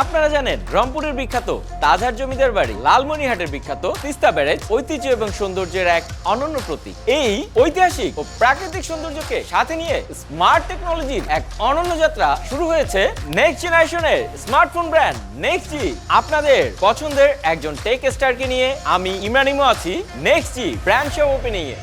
আপনারা জানেন, রংপুরের বিখ্যাত তাজহার জমিদার বাড়ি লালমনিহাটের বিখ্যাত তিস্তা ব্যারেজ, ঐতিহ্য এবং সৌন্দর্যের এক অনন্য প্রতীক। এই ঐতিহাসিক ও প্রাকৃতিক সৌন্দর্যকে সাথে নিয়ে স্মার্ট টেকনোলজির এক অনন্য যাত্রা শুরু হয়েছে নেক্সট জেনারেশনের স্মার্টফোন ব্র্যান্ড নেক্সট জি আপনাদের পছন্দের একজন টেক স্টারকে নিয়ে আমি ইমরান ইমো আছি next G brand show opening এ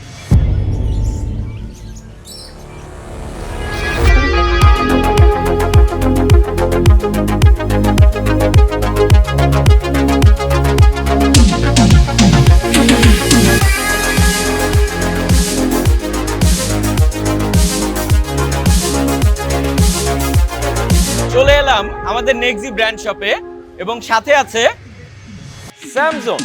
এলাম আমাদের নেক্সি ব্র্যান্ড শপে এবং সাথে আছে স্যামসং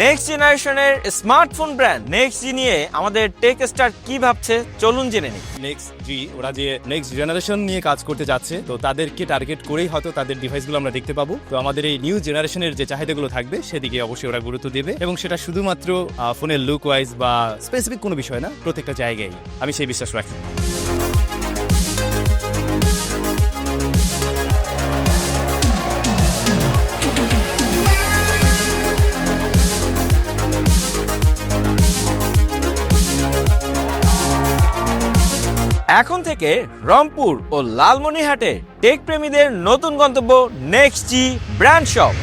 নেক্সট জেনারেশনের স্মার্টফোন ব্র্যান্ড নেক্সট জি নিয়ে আমাদের টেক স্টার কি ভাবছে? চলুন জেনে নিই। নেক্সট জি ওরা যে নেক্সট জেনারেশন নিয়ে কাজ করতে যাচ্ছে, তো তাদেরকে টার্গেট করেই হয়তো তাদের ডিভাইসগুলো আমরা দেখতে পাবো। তো আমাদের এই নিউ জেনারেশনের যে চাহিদাগুলো থাকবে, সেদিকে অবশ্যই ওরা গুরুত্ব দেবে। এবং সেটা শুধুমাত্র ফোনের লুক ওয়াইজ বা স্পেসিফিক কোনো বিষয় না, প্রত্যেকটা জায়গায়। আমি সেই বিশ্বাস রাখি। এখন থেকে রংপুর ও লালমনিহাটে টেক প্রেমীদের নতুন গন্তব্য নেক্সট জি ব্র্যান্ড শপ